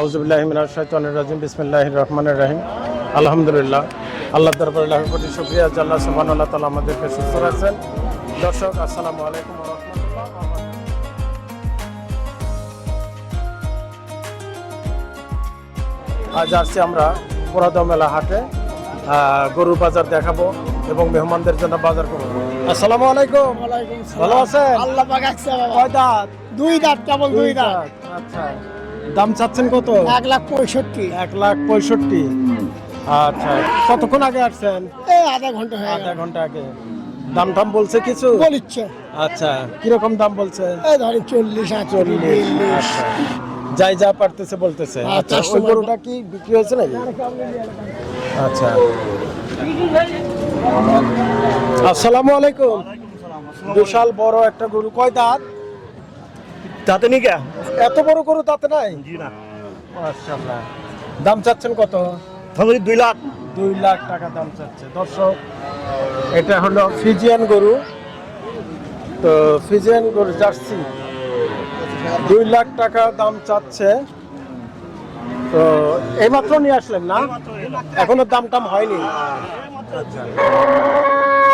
আউজুবিল্লাহিমিনাশাইতানির বিসমিল্লাহির রহমানির রহিম। আলহামদুলিল্লাহ আল্লাহ দরবারে লাখ কোটি শুকরিয়া আল্লাহ সুবহানাহু ওয়া তাআলা আমাদেরকে সুস্থ রাখছেন। দর্শক আসসালামু আলাইকুম আজ আসছি আমরা পোড়াদহ মেলা হাটে গরুর বাজার দেখাবো এবং মেহমানদের জন্য বাজার করব। আসসালামু আলাইকুম। ভালো আছেন? আল্লাহ। কয় দাঁত? দুই দাঁত কেবল দুই দাঁত আচ্ছা। দাম চাচ্ছেন কত? এক লাখ পঁয়ষট্টি। এক লাখ পঁয়ষট্টি। আচ্ছা কতক্ষণ আগে আসছেন? এই আধা ঘণ্টা হয়ে আধা ঘণ্টা আগে। দাম টাম বলছে কিছু? বলিচ্ছে। আচ্ছা কীরকম দাম বলছে? এই ধরেন চল্লিশ চল্লিশ আচ্ছা। যাই যা পারতেছে বলতেছে। আচ্ছা, আচ্ছা ওই গরুটা কি বিক্রি হয়েছে নাকি? আচ্ছা। আসসালামু আলাইকুম। বিশাল বড় একটা গরু। কয় দাঁত? তাতে নি কে এত বড় গরু তাতে নাই? জি না। মাশাআল্লাহ। দাম চাচ্ছেন কত? তাহলে দুই লাখ। দুই লাখ টাকা দাম চাচ্ছে। দর্শক এটা হলো ফিজিয়ান গরু। তো ফিজিয়ান গরু জার্সি। দুই লাখ টাকা দাম চাচ্ছে। তো এইমাত্র নিয়ে আসলেন না? এখনও দাম টাম হয়নি।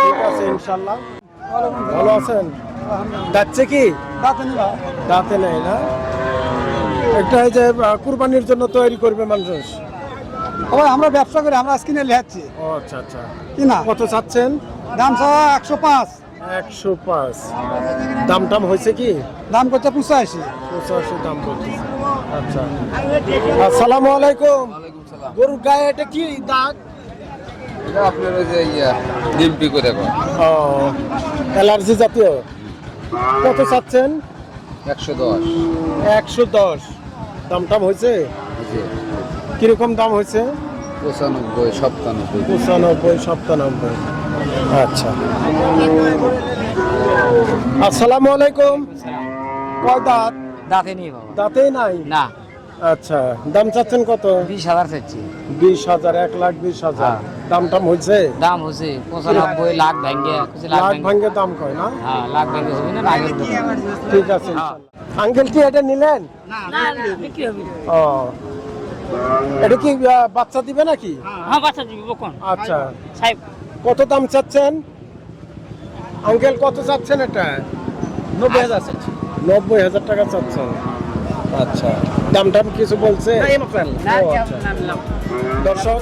ঠিক আছে ইনশাল্লাহ ভালো আছেন? যাচ্ছে কি? দাঁতে নেই না? একটা যে কুরবানির জন্য তৈরি করবে মানুষ। ওই আমরা ব্যবসা করি আমরা আজকে নিয়ে লেখাচ্ছি ও আচ্ছা আচ্ছা। কি না? কত চাচ্ছেন? দাম চাওয়া একশো পাঁচ। একশো পাঁচ। দাম টাম হয়েছে কি? দাম করছে পঁচাশি। পঁচাশি দাম করতেছে আচ্ছা। আসসালামু আলাইকুম। গরুর গায়ে এটা কি দাগ? আপনার ওই যে ইয়া ডিম্পি করে ও অ্যালার্জি জাতীয়? কত চাচ্ছেন? একশো দশ। একশো দশ। দাম টাম হয়েছে? কীরকম দাম হয়েছে? পঁচানব্বই সপ্তানব্বই পঁচানব্বই সপ্তানব্বই আচ্ছা। আসসালামু আলাইকুম। কয় দাঁত? দাঁতে নেই বাবা। দাঁতেই নাই? না। আচ্ছা। দাম চাচ্ছেন কত? বিশ হাজার চাচ্ছি। বিশ হাজার এক লাখ বিশ হাজার। হ্যাঁ। দাম টাম হয়েছে দাম হচ্ছে পঁচানব্বই লাখ ভেঙ্গে কিছু লাখ লাখ ভাঙ্গে। দাম কয় না? হ্যাঁ লাখ ভেঙ্গে হবে না ঠিক আছে আঙ্কেল কি এটা নিলেন? ও। এটা কি বাচ্চা দিবে নাকি? হ্যাঁ বাচ্চা দিবি বকন। আচ্ছা। সাহেব। কত দাম চাচ্ছেন? আঙ্কেল কত চাচ্ছেন এটা? নব্বই হাজার নব্বই হাজার টাকা চাচ্ছেন। আচ্ছা। দাম টাম কিছু বলছে? আচ্ছা। দর্শক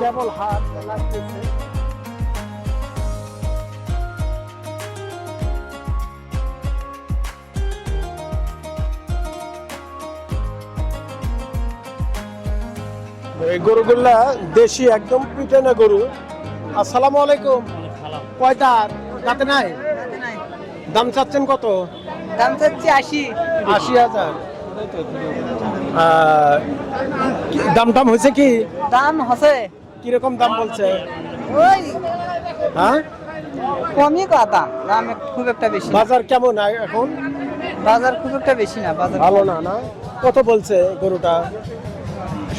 কেবল হাত লাগতেছে। এই গরুগুলা দেশি একদম পিটানা গরু। আসসালামু আলাইকুম। কয় দাঁত নাই। দাম চাচ্ছেন কত? দাম চাচ্ছি আশি। আশি হাজার। দাম টাম হয়েছে কি? দাম হসে কীরকম দাম বলছে? ওই। হ্যাঁ? কমই কথা। দাম খুব একটা বেশি বাজার কেমন এখন? বাজার খুব একটা বেশি না বাজার ভালো না না? কত বলছে গরুটা?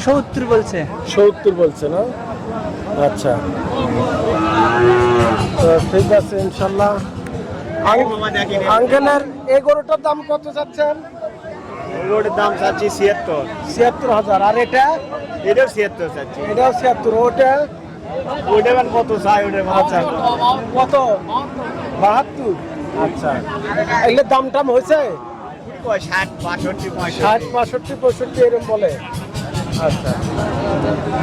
সত্তর বলছে। সত্তর বলছে না? আচ্ছা। তো ঠিক আছে ইনশাল্লাহ। আঙ্কেলের এই গরুটার দাম কত চাচ্ছেন ওটার দাম চাচ্ছি ছিয়াত্তর। ছিয়াত্তর হাজার। আর এটা? এটাও ছিয়াত্তর চাচ্ছি। এটাও ছিয়াত্তর। ওটা? এবার কত চাই? ওটা আচ্ছা কত? বাহাত্তর? আচ্ছা। এগুলো দাম টাম হয়েছে? ষাট বাষট্টি ষাট বাষট্টি পঁয়ষট্টি এরকম বলে। আচ্ছা।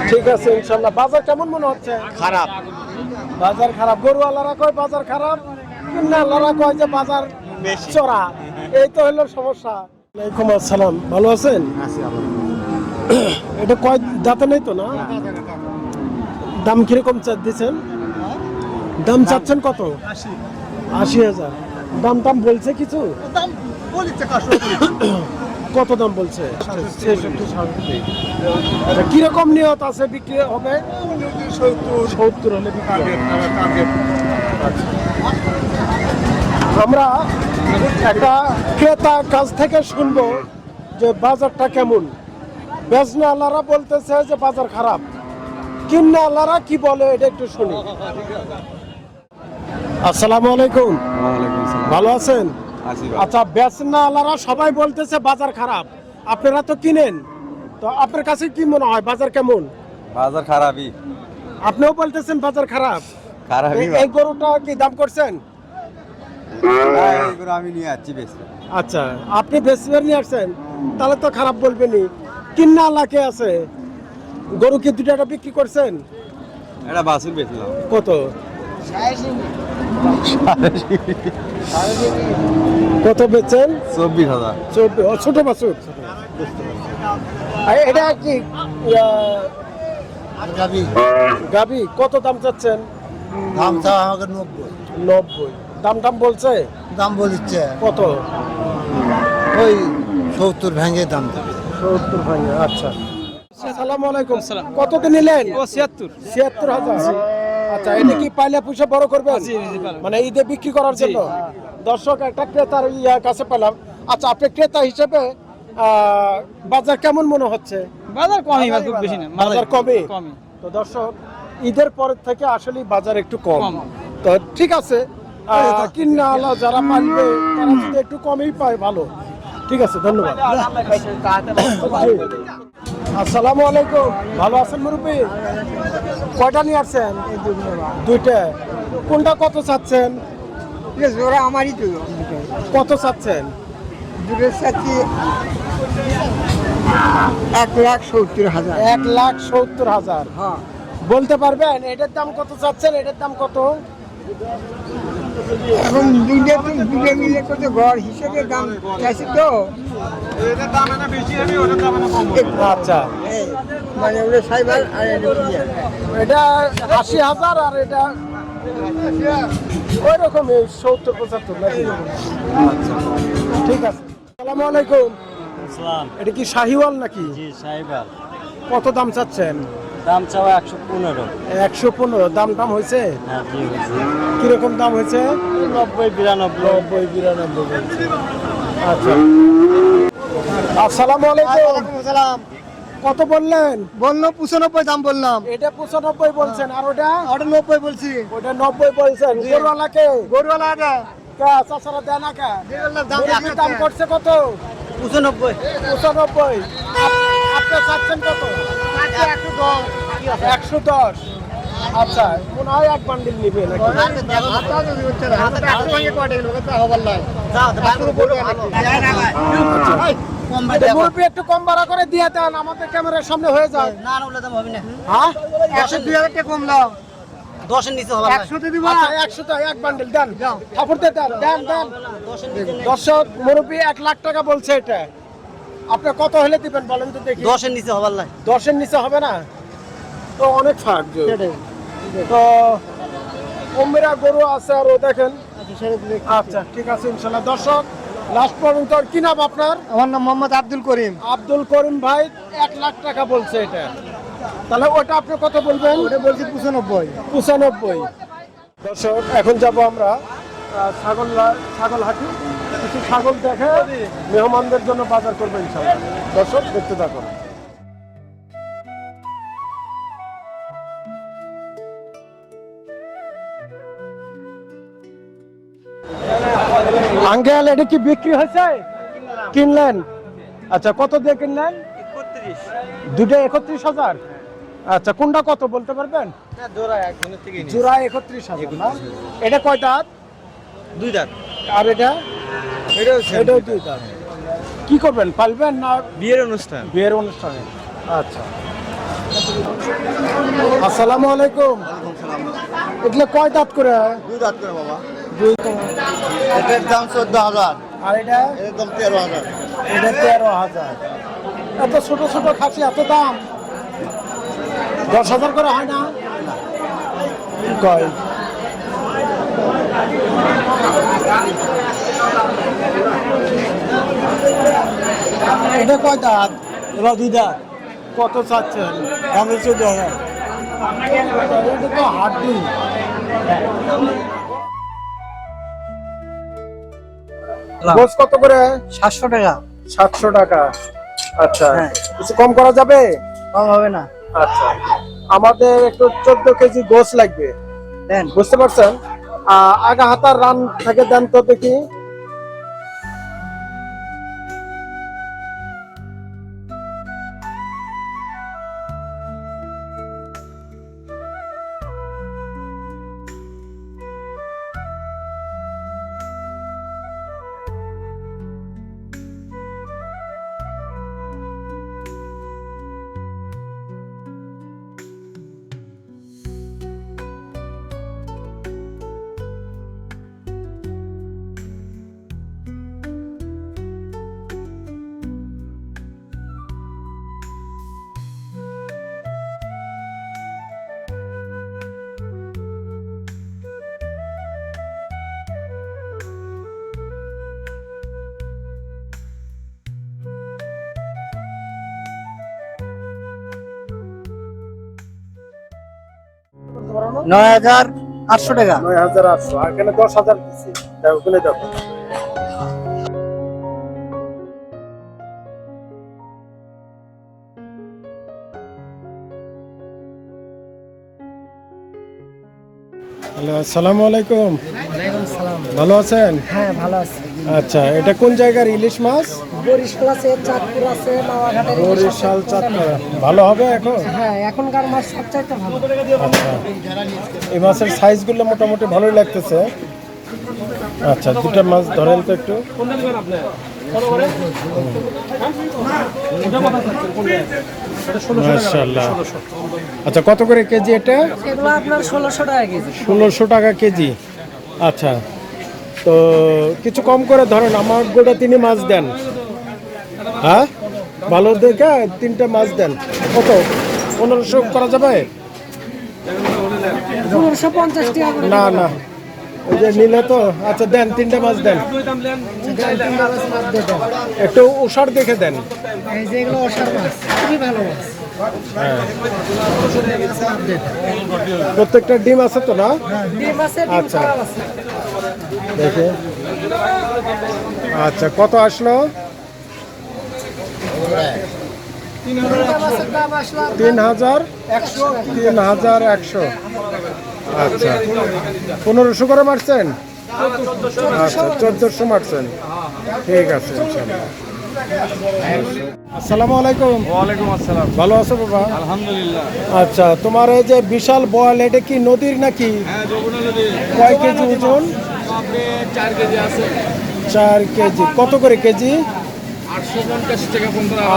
ঠিক আছে ইনশাল্লাহ। বাজার কেমন মনে হচ্ছে? খারাপ। বাজার খারাপ। গরুওয়ালারা কয় বাজার খারাপ? কিন্নাওয়ালারা কয় যে বাজার। চড়া। এই তো হলো সমস্যা। ওয়ালাইকুম আসসালাম। ভালো আছেন? এটা কয় দাঁতে নেই তো না? দাম কীরকম চা দিচ্ছেন? দাম চাচ্ছেন কত? আশি। হাজার। দাম টাম বলছে কিছু? কত দাম বলছে? আচ্ছা কীরকম নিয়ত আছে বিক্রি হবে? সত্তর। হলে। আচ্ছা। আমরা একটা ক্রেতার কাছ থেকে শুনব যে বাজারটা কেমন। বেজনা আল্লাহরা বলতেছে যে বাজার খারাপ। কিন্না আল্লাহরা কি বলে এটা একটু শুনি। আসসালামু আলাইকুম। ভালো আছেন? আচ্ছা বেচনা আল্লাহরা সবাই বলতেছে বাজার খারাপ। আপনারা তো কিনেন। তো আপনার কাছে কি মনে হয় বাজার কেমন? বাজার খারাপই। আপনিও বলতেছেন বাজার খারাপ। খারাপই এই- গরুটা কি দাম করছেন? আমি নিয়ে যাচ্ছি বেশি আচ্ছা আপনি বেসিবার নিয়ে আসছেন তাহলে তো খারাপ বলবেনই। কিন্না লাখে আছে গরু কি দুটাটা বিক্রি করছেন? এটা বাসুর বেচলাম। কত? কত বেচেন চব্বিশ হাজার। চব্বিশ ছোট বাছুর। আর এটা কি গাবি কত দাম চাচ্ছেন? দাম চাওয়া আমাকে নব্বই। নব্বই। দাম দাম বলছে? দাম বলিচ্ছে। কত? ওই সত্তর ভেঙে দাম। দেবে সত্তর ভাঙে আচ্ছা। আসসালামু আলাইকুম। কত কে নিলেন? ও ছিয়াত্তর। ছিয়াত্তর হাজার। আচ্ছা এটা কি পাইলে পুষে বড় করবেন? মানে ঈদে বিক্রি করার জন্য? দর্শক একটা ক্রেতার ইয়া কাছে পেলাম। আচ্ছা আপনি ক্রেতা হিসেবে আহ, বাজার কেমন মনে হচ্ছে? বাজার কমই বা খুব বেশি না। বাজার কমে কমই? তো দর্শক ঈদের পর থেকে আসলে বাজার একটু কম। তো ঠিক আছে আহ, কিন্না যারা পারবে তারা যদি একটু কমই পায় ভালো। ঠিক আছে ধন্যবাদ। আসসালামু আলাইকুম। ভালো আছেন মুরব্বী? কয়টা নিয়ে আসছেন? দুইটা। কোনটা কত চাচ্ছেন? জোড়া আমারই তো। কত চাচ্ছেন? দূরের সাথে এক লাখ সত্তর হাজার। এক লাখ সত্তর হাজার। হ্যাঁ। বলতে পারবেন এটার দাম কত চাচ্ছেন? এটার দাম কত? এখন দুইটা মিলে কত ঘর হিসেবে দাম চাইছে তো? আচ্ছা। মানে ওটা সাইবার আর এটা। আশি হাজার আর এটা ওই রকম সত্তর পঁচাত্তর আচ্ছা। ঠিক আছে। সালামু আলাইকুম। এটা কি শাহিওয়াল নাকি? জি কত দাম চাচ্ছেন? দাম চাওয়া একশো পনেরো। একশো পনেরো দাম দাম হয়েছে? হ্যাঁ হয়েছে। কীরকম দাম হয়েছে? নব্বই বিরানব্বই। নব্বই বিরানব্বই আচ্ছা। আসসালামু আলাইকুম কত বললেন? বলল পঁচানব্বই দাম বললাম। এটা পঁচানব্বই বলছেন আর ওটা? ওটা নব্বই বলছি। ওটা নব্বই বলছেন। গরুওয়ালাকে গরুওয়ালা আগে দেয় না কা? দাম দাম করছে কত? পঁচানব্বই। পঁচানব্বই। আপনি চাচ্ছেন কত? একশো দশ। আচ্ছা মনে হয় এক বান্ডিল নিবে নাকি? একটু কম ভাড়া করে দিয়ে দেন আমাদের ক্যামেরার সামনে হয়ে যায়। হ্যাঁ? একশো দুই হাজার টাকা কমলাম একশোতে দিব? আচ্ছা একশো টাকা এক বান্ডিল দেন। ঠাকুর দেন দেন দেন। দর্শক মুরব্বী এক লাখ টাকা বলছে এটা। আপনি কত হলে দিবেন বলেন তো দেখি। দশের নিচে হবার লাই। দশের নিচে হবে না? তো অনেক ফাঁক যে। তো কমেরা গরু আছে আর ও দেখেন। আচ্ছা ঠিক আছে ইনশাল্লাহ। দর্শক লাস্ট পর্যন্ত আর কি নাম আপনার? আমার নাম মোহাম্মদ আব্দুল করিম। আব্দুল করিম ভাই এক লাখ টাকা বলছে এটা। তাহলে ওটা আপনি কত বলবেন? ওটা বলছি পঁচানব্বই। পঁচানব্বই। দর্শক এখন যাব আমরা ছাগল ছাগল হাটি। কিছু ছাগল দেখে মেহমানদের জন্য বাজার করব ইনশাল্লাহ দর্শক দেখতে থাকুন। আঙ্কেল এটা কি বিক্রি হয়েছে? কিনলেন? আচ্ছা কত দিয়ে কিনলেন? দুটো একত্রিশ হাজার? আচ্ছা কোনটা কত বলতে পারবেন? জোড়া একত্রিশ হাজার এটা কয় দাঁত দুই দাঁত। আর এটা? এটাও দুই দাঁত। কি করবেন পালবেন না বিয়ের অনুষ্ঠান। বিয়ের অনুষ্ঠানে? আচ্ছা। আসসালামু আলাইকুম। এগুলো কয় দাঁত করে? দুই দাঁত করে বাবা। দুই এটার দাম চোদ্দ হাজার। আর এটা? এটার দাম তেরো হাজার। এটা তেরো হাজার। এত ছোট ছোট খাসি এত দাম? দশ হাজার করে হয় না? কয়? এটা কয় দাঁত? এবার দুই দাঁত। কত চাচ্ছেন? দাম চোদ্দ হাজার এটা তো হাড্ডি। গোস কত করে? সাতশো টাকা। সাতশো টাকা। আচ্ছা। হ্যাঁ। কিছু কম করা যাবে? কম হবে না। আচ্ছা। আমাদের একটু চোদ্দ কেজি গোস লাগবে। বুঝতে পারছেন? আগা হাতার রান থাকে দেন তো দেখি। নয় হাজার আটশো টাকা। নয় হাজার আটশো। এখানে দশ হাজার দিচ্ছি ওখানে দেখো হ্যালো আসসালামু আলাইকুম। ভালো আছেন? হ্যাঁ ভালো আছে। আচ্ছা এটা কোন জায়গার ইলিশ মাছ? বরিশাল আছে চাঁদপুর আছে মাওয়াঘাটের বরিশাল চাঁদপাড়া ভালো হবে এখন? হ্যাঁ এখনকার মাছ সবচাইতে ভালো। আচ্ছা। এই মাছের সাইজগুলো মোটামুটি ভালোই লাগতেছে। আচ্ছা দুটো মাছ ধরেন তো একটু। আচ্ছা কত করে কেজি এটা? আপনার ষোলোশো টাকা কেজি। ষোলোশো টাকা কেজি। আচ্ছা তো কিছু কম করে ধরেন আমার গোটা তিনি মাছ দেন। হ্যাঁ? ভালো দেখে তিনটা মাছ দেন। কত? পনেরোশো করা যাবে? না না। ওই যে নিলে তো আচ্ছা দেন তিনটা মাছ দেন। একটু উষার দেখে দেন। হ্যাঁ। প্রত্যেকটা ডিম আছে তো না? ডিম আচ্ছা। দেখে। আচ্ছা কত আসলো? তিন হাজার তিন হাজার একশো। আচ্ছা পনেরোশো করে মারছেন? আচ্ছা চোদ্দোশো মারছেন। ঠিক আছে। আসসালামু আলাইকুম। ওয়ালাইকুম আসসালাম। ভালো আছো বাবা? আলহামদুলিল্লাহ। আচ্ছা তোমার এই যে বিশাল বল এটা কি নদীর নাকি? হ্যাঁ কয় কেজি ওজন? চার কেজি আছে। চার কেজি। কত করে কেজি?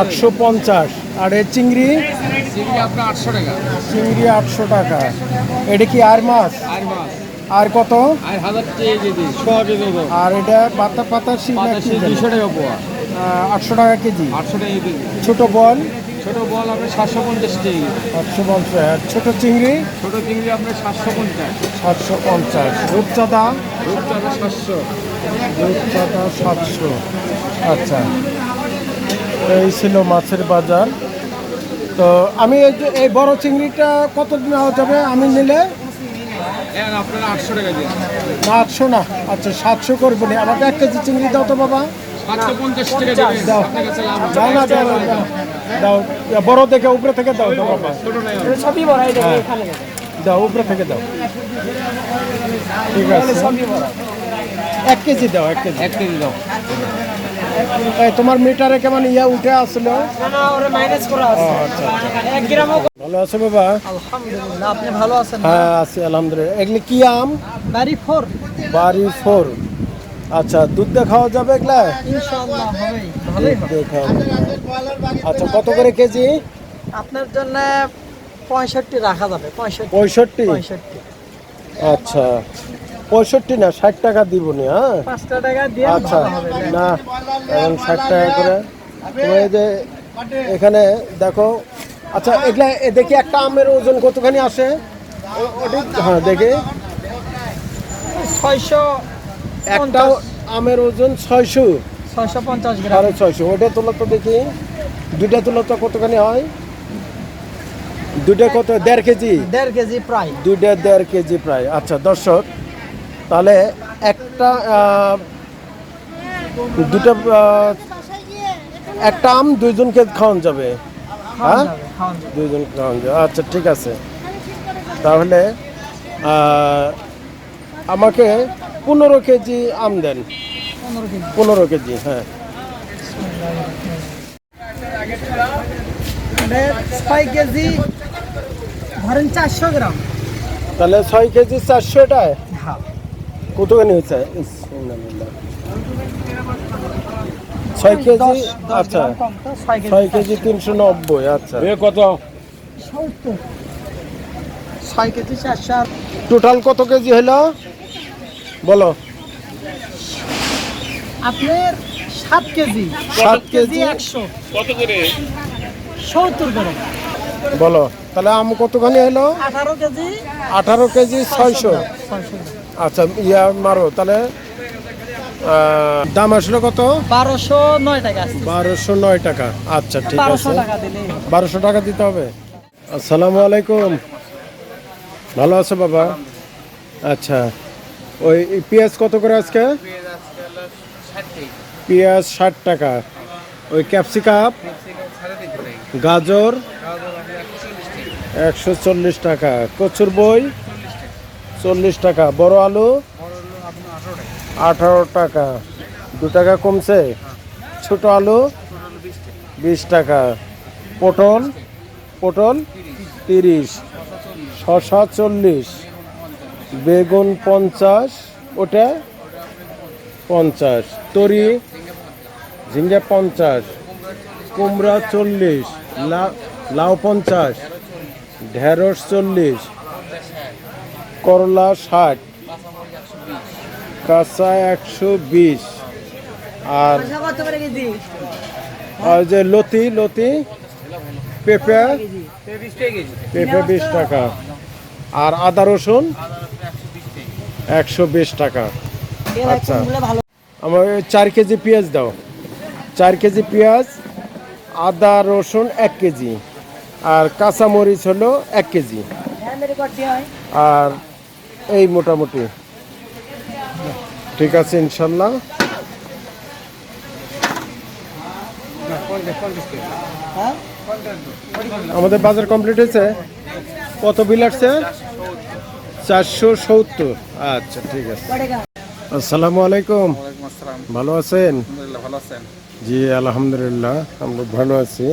আটশো পঞ্চাশ আর এই চিংড়ি? চিংড়ি আটশো টাকা। চিংড়ি আটশো টাকা। এটা কি আর মাছ? আর কত? আর এটা পাতা পাতা আটশো টাকা কেজি। আটশো টাকা কেজি। ছোট বল? ছোট বল আপনার সাতশো পঞ্চাশ আটশো পঞ্চাশ ছোট চিংড়ি? ছোট চিংড়ি আপনার সাতশো পঞ্চাশ। সাতশো পঞ্চাশ রূপচাঁদা? রূপচাঁদা সাতশো। রূপচাঁদা সাতশো। আচ্ছা এই ছিল মাছের বাজার। তো আমি এই এই বড় চিংড়িটা কত নেওয়া যাবে আমি নিলে আটশো না আটশো না। আচ্ছা সাতশো করব না। আমাকে এক কেজি চিংড়ি দাও তো বাবা। সাতশো না দাও না, দাও বড় দেখে উপরে থেকে দাও সবই বড় হ্যাঁ। এখানে দাও উপরে থেকে দাও। ঠিক আছে। এক কেজি দাও এক কেজি। এক কেজি দাও। তোমার মিটারে কেমন ইয়া উঠে আসলো? না না ওরে মাইনাস করা ও, আছে আচ্ছা। আচ্ছা ভালো আছো বাবা? আলহামদুলিল্লাহ আপনি ভালো আছেন হ্যাঁ আছি আলহামদুলিল্লাহ। এগুলি কি আম? বাড়ি ফোর। বাড়ি ফোর। আচ্ছা দুধ দিয়ে খাওয়া যাবে এগুলা? ইনশাআল্লাহ ভালোই হবে। আচ্ছা কত করে কেজি? আপনার জন্য পঁয়ষট্টি রাখা যাবে পঁয়ষট্টি। পঁয়ষট্টি? আচ্ছা পঁয়ষট্টি না ষাট টাকা দিব নি হ্যাঁ? টাকা দিয়ে আচ্ছা না এখন ষাট টাকা করে। তুমি যে এখানে দেখো আচ্ছা এগুলা দেখি একটা আমের ওজন কতখানি আসে? হ্যাঁ দেখি। ছয়শো একটা আমের ওজন ছয়শো। ছয়শো পঞ্চাশ গ্রাম। ছয়শো ওটা তোলা তো দেখি। দুইটা তুলো তো কতখানি হয়? দুইটা কত? দেড় কেজি? দেড় কেজি প্রায়। দুইটা দেড় কেজি প্রায়। আচ্ছা দর্শক তাহলে একটা দুটো একটা আম দুইজনকে খাওয়ান যাবে। হ্যাঁ। দুইজন খাওয়ান যাবে। আচ্ছা ঠিক আছে। তাহলে আমাকে পনেরো কেজি আম দেন। পনেরো কেজি হ্যাঁ মানে ছয় কেজি ধরেন চারশো গ্রাম। তাহলে ছয় কেজি চারশো এটায়? হ্যাঁ। কতখানি হয়েছে? ছয় কেজি আচ্ছা। ছয় কেজি তিনশো নব্বই আচ্ছা। এ কত? ছয় কেজি চারশো টোটাল কত কেজি হলো? বলো। আপনার সাত কেজি। সাত কেজি? একশো। কত করে? সত্তর করে। বলো তাহলে আম কতখানি হলো? আঠারো কেজি। আঠারো কেজি ছয়শো। গ্রাম। আচ্ছা ইয়া মারো তাহলে দাম আসলো কত? বারোশো নয় টাকা বারোশো নয় টাকা। আচ্ছা ঠিক আছে। টাকা দিলেই হবে। বারোশো টাকা দিতে হবে? আসসালামু আলাইকুম। ভালো আছো বাবা? আচ্ছা ওই পেঁয়াজ কত করে আজকে? পেঁয়াজ ষাট টাকা। ওই ক্যাপসিকাপ গাজর একশো চল্লিশ টাকা। কচুর বই চল্লিশ টাকা। বড় আলু আঠারো টাকা। দু টাকা কমছে? ছোট আলু বিশ টাকা। পটল পটল তিরিশ। শশা চল্লিশ। বেগুন পঞ্চাশ। ওটা পঞ্চাশ। তরি ঝিঙ্গা পঞ্চাশ। কুমড়া চল্লিশ। লাউ পঞ্চাশ ঢেঁড়স চল্লিশ করলা ষাট কাঁচা একশো বিশ আর আর যে লতি লতি পেঁপে পেঁপে বিশ টাকা আর আদা রসুন একশো বিশ টাকা। আচ্ছা আমার চার কেজি পেঁয়াজ দাও। চার কেজি পেঁয়াজ আদা রসুন এক কেজি আর কাঁচামরিচ হলো এক কেজি। আর এই মোটামুটি। ঠিক আছে ইনশাল্লাহ। আমাদের বাজার কমপ্লিট হয়েছে? কত বিল আসছে? চারশো সত্তর। আচ্ছা ঠিক আছে। আসসালামু আলাইকুম। ভালো আছেন? ভালো আছেন। জি আলহামদুলিল্লাহ আমরা ভালো আছি।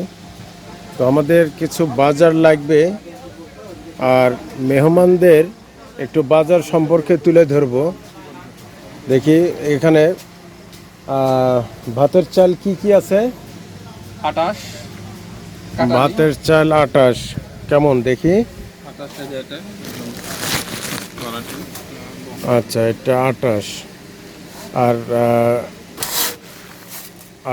তো আমাদের কিছু বাজার লাগবে আর মেহমানদের একটু বাজার সম্পর্কে তুলে ধরব। দেখি এখানে ভাতের চাল কি কি আছে? আটাশ ভাতের চাল আটাশ কেমন দেখি? আচ্ছা এটা আটাশ। আর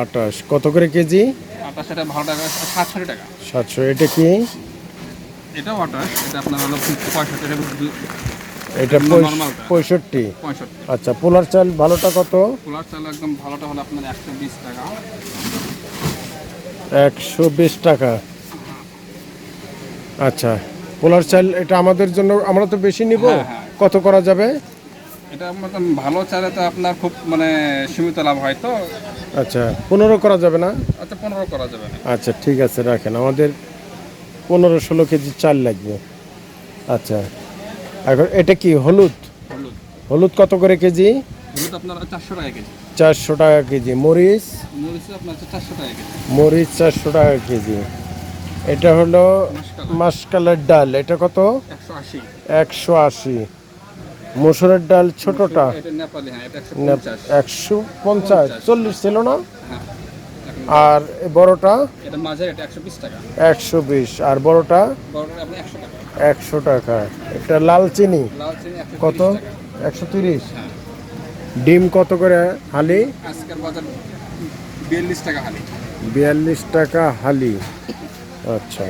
আটাশ কত করে কেজি? আটাশ এটা ভালো টাকা সাতষট্টি টাকা। সাতশো এটা কি? এটাও আটাশ এটা আপনার হলো পঁয়ষট্টি এটা। পঁয়ষট্টি। আচ্ছা পোলার চাল ভালোটা কত? পোলার চাল একদম ভালোটা হলো আপনার একশো বিশ টাকা। একশো বিশ টাকা। আচ্ছা পোলার চাল এটা আমাদের জন্য আমরা তো বেশি নিব। হ্যাঁ, হ্যাঁ। কত করা যাবে? এটা ভালো চালে তো আপনার খুব মানে সীমিত লাভ হয় তো। আচ্ছা পনেরো করা যাবে না? আচ্ছা পনেরো করা যাবে না। আচ্ছা ঠিক আছে রাখেন। আমাদের পনেরো ষোলো কেজি চাল লাগবে। আচ্ছা এখন এটা কি হলুদ? হলুদ। কত করে কেজি? চারশো টাকা কেজি। মরিচ? মরিচ চারশো টাকা কেজি। এটা হলো। মাসকালের ডাল। এটা কত? একশো আশি। মসুরের ডাল ছোটটা। হ্যাঁ একশো পঞ্চাশ। চল্লিশ ছিল না? হ্যাঁ আর বড়টা? একশো বিশ আর বড়টা? একশো টাকা। এটা লাল চিনি। কত? একশো তিরিশ। হ্যাঁ। ডিম কত করে হালি। বিয়াল্লিশ টাকা হালি। আচ্ছা।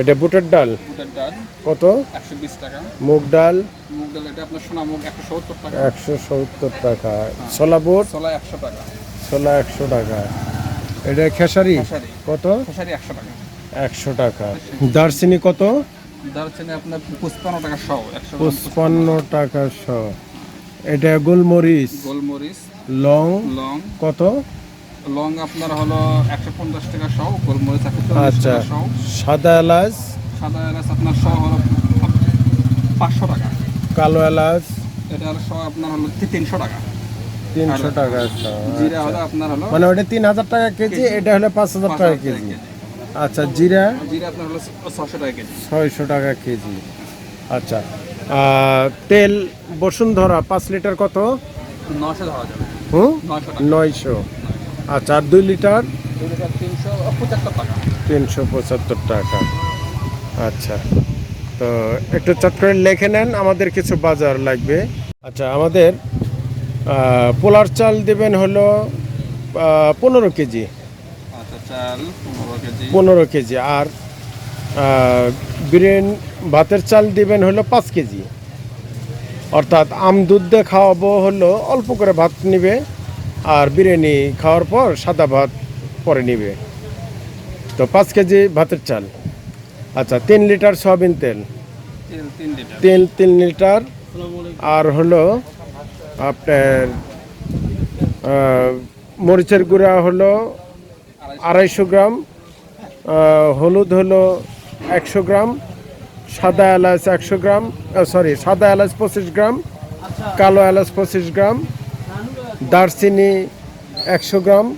এটা বুটের ডাল। বুটের ডাল। কত? একশো বিশ টাকা। মুগ ডাল। মুগ ডাল এটা আপনার সোনা মুগ একশো সত্তর টাকা। একশো সত্তর টাকা। ছোলা বুট? ছোলা একশো টাকা। ছোলা একশো টাকা। এটা খেসারি। কত? খেসারি একশো টাকা। একশো টাকা। দারচিনি কত? দারচিনি আপনার পঁচপান্ন টাকা শো টাকা শ। এটা গোলমরিচ। গোলমরিচ। লং। লং। কত? লং আপনার হলো একশো পঞ্চাশ টাকা গোলমরিচ একশো চল্লিশ আচ্ছা। সাদা এলাচ? সাদা এলাচ আপনার শো হলো পাঁচশো টাকা। কালো এলাচ? এটা শো আপনার হলো তিনশো টাকা। তিনশো টাকা। জিরা হলো আপনার হলো মানে ওটা তিন হাজার টাকা কেজি এটা হলো পাঁচ হাজার টাকা কেজি। আচ্ছা জিরা? জিরা আপনার হলো টাকা কেজি। ছয়শো টাকা কেজি। আচ্ছা তেল বসুন্ধরা পাঁচ লিটার কত? নশো ধরা যাবে। হুম নয়শো। আচ্ছা আর দুই লিটার? তিনশো পঁচাত্তর টাকা। তিনশো পঁচাত্তর টাকা আচ্ছা তো একটু চট করে লিখে নেন আমাদের কিছু বাজার লাগবে। আচ্ছা আমাদের পোলার চাল দেবেন হলো পনেরো কেজি। আচ্ছা চাল পনেরো কেজি। আর বিরিয়ানি ভাতের চাল দিবেন হলো পাঁচ কেজি। অর্থাৎ আম দুধ দিয়ে খাওয়াবো হলো অল্প করে ভাত নিবে। আর বিরিয়ানি খাওয়ার পর সাদা ভাত পরে নিবে। তো পাঁচ কেজি ভাতের চাল। আচ্ছা তিন লিটার সয়াবিন তেল। তেল তিন লিটার। তিন লিটার। আর হলো আপনার মরিচের গুঁড়া হলো আড়াইশো গ্রাম হলুদ হলো একশো গ্রাম সাদা এলাচ একশো গ্রাম সরি সাদা এলাচ পঁচিশ গ্রাম কালো এলাচ পঁচিশ গ্রাম দারচিনি একশো গ্রাম,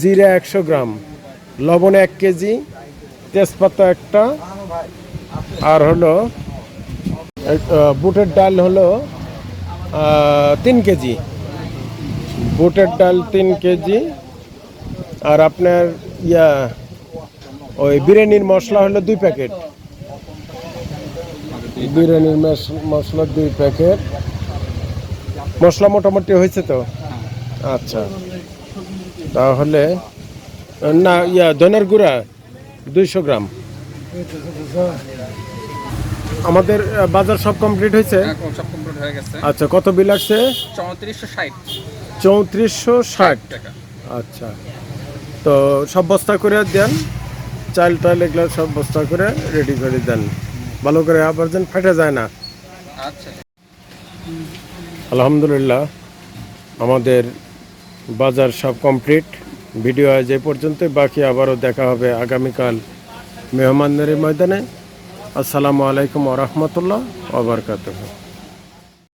জিরা একশো গ্রাম, লবণ এক কেজি, তেজপাতা একটা, আর হলো বুটের ডাল হলো তিন কেজি। বুটের ডাল তিন কেজি, আর আপনার ইয়া, ওই বিরিয়ানির মশলা হলো দুই প্যাকেট। বিরিয়ানির মশ- মশলা দুই প্যাকেট। মশলা মোটামুটি হয়েছে তো? আচ্ছা। তাহলে না ইয়া ধনের গুঁড়া দুইশো গ্রাম। আমাদের বাজার সব কমপ্লিট হয়েছে? হয়ে আচ্ছা কত বিল আসছে? চৌত্রিশশো ষাট। আচ্ছা। তো সব বস্তা করে দেন। চাল টাল এগুলো সব বস্তা করে রেডি করে দেন। ভালো করে আবার যেন ফেটে যায় না। আচ্ছা। আলহামদুলিল্লাহ, আমাদের বাজার সব কমপ্লিট। ভিডিও আজ এ পর্যন্ত বাকি আবারও দেখা হবে আগামীকাল মেহমানদারি ময়দানে। আসসালামু আলাইকুম ওরহমতুল্লাহ ওবরকাতুহ